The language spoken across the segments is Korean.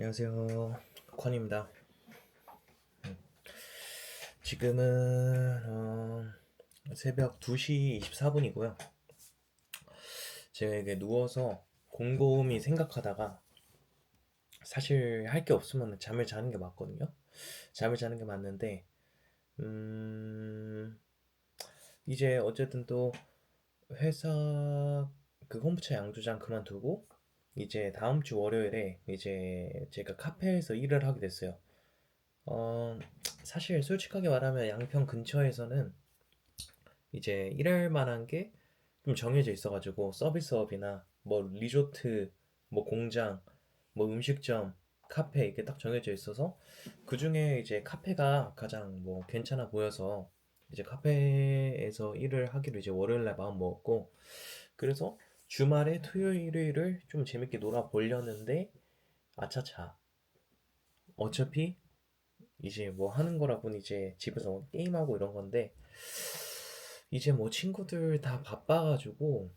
안녕하세요. 콘입니다. 음, 지금은 어, 새벽 2시 24분이고요. 제가 이게 누워서 곰곰이 생각하다가 사실 할 게 없으면 잠을 자는 게 맞거든요. 잠을 자는 게 맞는데 음, 이제 어쨌든 또 회사 그 홈프차 양조장 그만두고 이제 다음 주 월요일에 이제 제가 카페에서 일을 하게 됐어요. 어, 사실 솔직하게 말하면 양평 근처에서는 이제 일할 만한 게 좀 정해져 있어가지고 서비스업이나 뭐 리조트, 뭐 공장, 뭐 음식점, 카페 이렇게 딱 정해져 있어서 그 중에 이제 카페가 가장 뭐 괜찮아 보여서 이제 카페에서 일을 하기로 이제 월요일 날 마음 먹었고 그래서 주말에 토요일, 일요일을 좀 재밌게 놀아보려는데 아차차 어차피 이제 뭐 하는 거라고는 이제 집에서 뭐 게임하고 이런 건데 이제 뭐 친구들 다 바빠가지고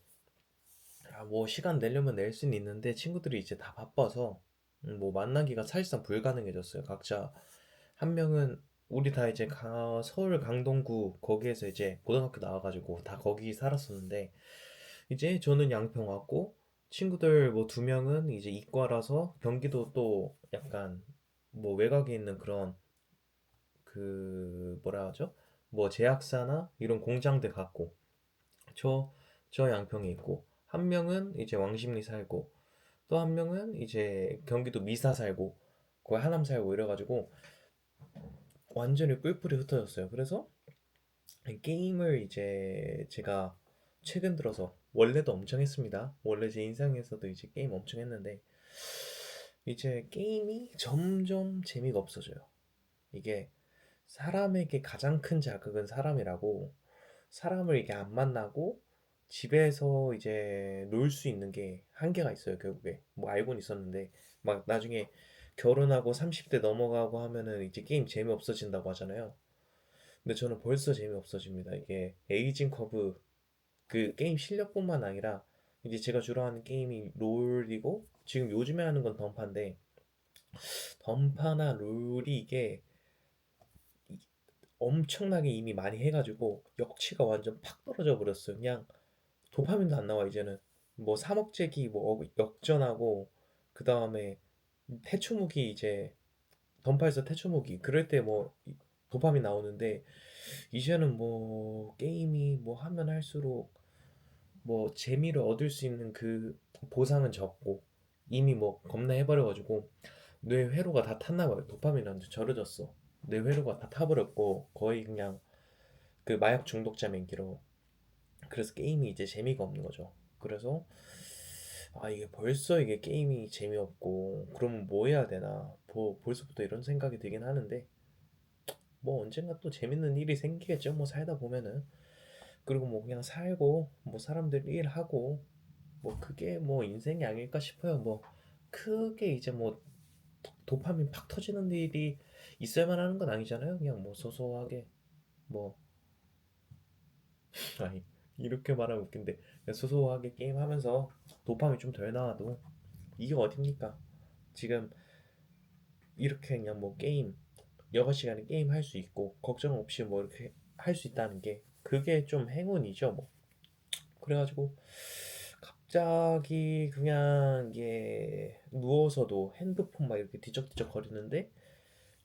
아, 뭐 시간 내려면 낼 수는 있는데 친구들이 이제 다 바빠서 음, 뭐 만나기가 사실상 불가능해졌어요. 각자 한 명은 우리 다 이제 가- 서울 강동구 거기에서 이제 고등학교 나와가지고 다 거기 살았었는데 이제 저는 양평 왔고 친구들 뭐 두 명은 이제 이과라서 경기도 또 약간 뭐 외곽에 있는 그런 그 뭐라 하죠? 뭐 제약사나 이런 공장들 같고 저 저 양평에 있고 한 명은 이제 왕십리 살고 또 한 명은 이제 경기도 미사 살고 거기 하남 살고 이래가지고 완전히 뿔뿔이 흩어졌어요. 그래서 게임을 이제 제가 최근 들어서 원래도 엄청 했습니다. 원래 제 인상에서도 이제 게임 엄청 했는데 이제 게임이 점점 재미가 없어져요. 이게 사람에게 가장 큰 자극은 사람이라고 사람을 이게 안 만나고 집에서 이제 놀 수 있는 게 한계가 있어요, 결국에. 뭐 알고는 있었는데 막 나중에 결혼하고 30대 넘어가고 하면은 이제 게임 재미없어진다고 하잖아요. 근데 저는 벌써 재미없어집니다. 이게 에이징 커브 그 게임 실력뿐만 아니라 이제 제가 주로 하는 게임이 롤이고 지금 요즘에 하는 건 던파인데 던파나 롤이 이게 엄청나게 이미 많이 해가지고 역치가 완전 팍 떨어져 버렸어요. 그냥 도파민도 안 나와 이제는 뭐 삼억제기 뭐 역전하고 그 다음에 태초무기 이제 던파에서 태초무기 그럴 때 뭐 도파민 나오는데 이제는 뭐 게임이 뭐 하면 할수록 뭐 재미를 얻을 수 있는 그 보상은 적고 이미 뭐 겁나 해버려가지고 뇌 회로가 다 탔나 봐요. 도파민한테 절여졌어. 뇌 회로가 다 타버렸고 거의 그냥 그 마약 중독자 맹기로 그래서 게임이 이제 재미가 없는 거죠. 그래서 아 이게 벌써 이게 게임이 재미없고 그러면 뭐 해야 되나 뭐 벌써부터 이런 생각이 들긴 하는데 뭐 언젠가 또 재밌는 일이 생기겠죠. 뭐 살다 보면은 그리고 뭐 그냥 살고 뭐 사람들 일하고 뭐 그게 뭐 인생이 아닐까 싶어요. 뭐 크게 이제 뭐 도파민 팍 터지는 일이 있어야만 하는 건 아니잖아요. 그냥 뭐 소소하게 뭐 아니 이렇게 말하면 웃긴데 소소하게 게임하면서 도파민 좀 덜 나와도 이게 어딥니까? 지금 이렇게 그냥 뭐 게임 여가 시간에 게임 할 수 있고 걱정 없이 뭐 이렇게 할 수 있다는 게 그게 좀 행운이죠 뭐. 그래가지고 갑자기 그냥 이게 누워서도 핸드폰 막 이렇게 뒤적뒤적 거리는데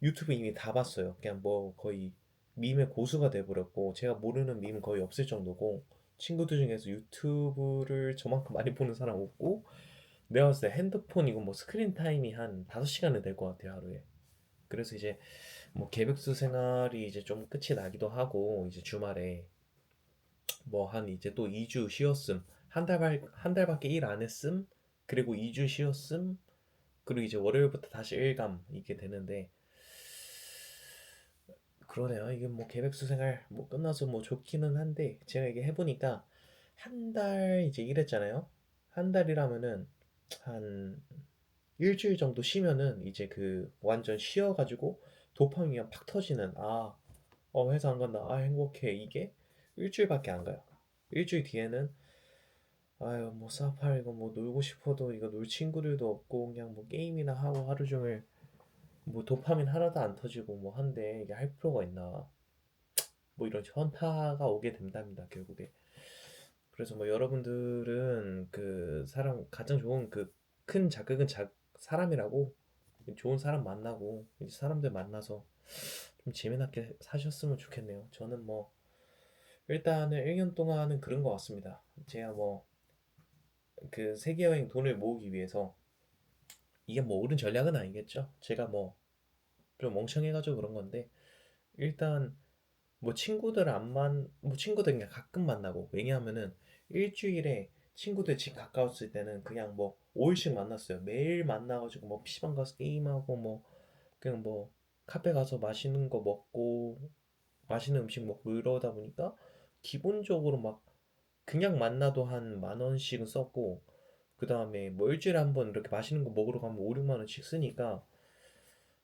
유튜브 이미 다 봤어요. 그냥 뭐 거의 밈의 고수가 돼버렸고 제가 모르는 밈은 거의 없을 정도고 친구들 중에서 유튜브를 저만큼 많이 보는 사람 없고 내가 봤을 때 핸드폰 이거 뭐 스크린 타임이 한 5시간은 될 것 같아요 하루에. 그래서 이제 뭐 계백수 생활이 이제 좀 끝이 나기도 하고 이제 주말에 뭐 한 이제 또 2주 쉬었음 한 달, 한 달밖에 일 안 했음 그리고 2주 쉬었음 그리고 이제 월요일부터 다시 일감 이게 되는데 그러네요. 이게 뭐 계백수 생활 뭐 끝나서 뭐 좋기는 한데 제가 이게 해보니까 한 달 이제 일했잖아요. 한 달이라면은 한 일주일 정도 쉬면은 이제 그 완전 쉬어가지고 도파민이 팍 터지는 아, 어, 회사 안 간다. 아, 행복해. 이게 일주일밖에 안 가요. 일주일 뒤에는 아유 뭐 사파 이거 뭐 놀고 싶어도 이거 놀 친구들도 없고 그냥 뭐 게임이나 하고 하루 종일 뭐 도파민 하나도 안 터지고 뭐 한데 이게 할 필요가 있나 뭐 이런 현타가 오게 된답니다 결국에 그래서 뭐 여러분들은 그 사람 가장 좋은 그 큰 자극은 자, 사람이라고 좋은 사람 만나고 이제 사람들 만나서 좀 재미나게 사셨으면 좋겠네요 저는 뭐 일단은 1년 동안은 그런 것 같습니다 제가 뭐 그 세계 여행 돈을 모으기 위해서 이게 뭐 옳은 전략은 아니겠죠. 제가 뭐 좀 멍청해가지고 그런 건데 일단 뭐 친구들 안 만, 뭐 친구들 그냥 가끔 만나고 왜냐하면은 일주일에 친구들 집 가까웠을 때는 그냥 뭐 5일씩 만났어요. 매일 만나가지고 뭐 PC방 가서 게임하고 뭐 그냥 뭐 카페 가서 맛있는 거 먹고 맛있는 음식 먹고 이러다 보니까 기본적으로 막 그냥 만나도 한 만 원씩은 썼고 그 다음에 뭐 일주일에 한 번 이렇게 맛있는 거 먹으러 가면 5, 6만 원씩 쓰니까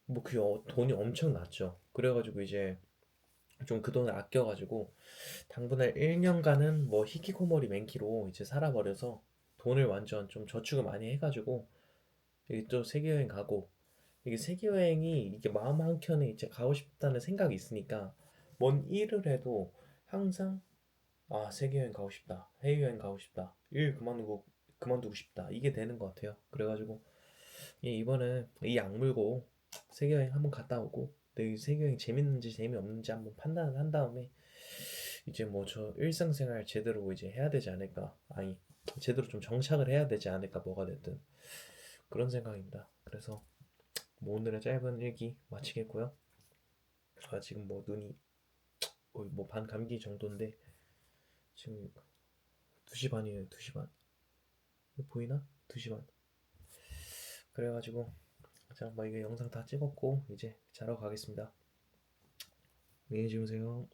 뭐 그 돈이 엄청 났죠. 그래가지고 이제 좀 그 돈을 아껴가지고 당분간 1년간은 뭐 히키코모리 맨키로 이제 살아버려서 돈을 완전 좀 저축을 많이 해가지고 이게 또 세계 여행 가고 이게 세계 여행이 이게 마음 한켠에 이제 가고 싶다는 생각이 있으니까 뭔 일을 해도 항상 아, 세계여행 가고 싶다. 해외여행 가고 싶다. 일 그만두고, 그만두고 싶다. 이게 되는 것 같아요. 그래가지고, 이- 이번에 이 악물고 세계여행 한번 갔다 오고, 내 세계여행 재밌는지 재미없는지 한번 판단을 한 다음에, 이제 뭐 저 일상생활 제대로 이제 해야 되지 않을까. 아니, 제대로 좀 정착을 해야 되지 않을까. 뭐가 됐든. 그런 생각입니다. 그래서, 뭐 오늘의 짧은 일기 마치겠고요. 아, 지금 뭐 눈이, 뭐 반 감기 정도인데, 지금 2시 반이에요, 2시 반. 보이나? 2시 반. 그래가지고, 자, 뭐 이게 영상 다 찍었고, 이제 자러 가겠습니다. 안녕히 주무세요.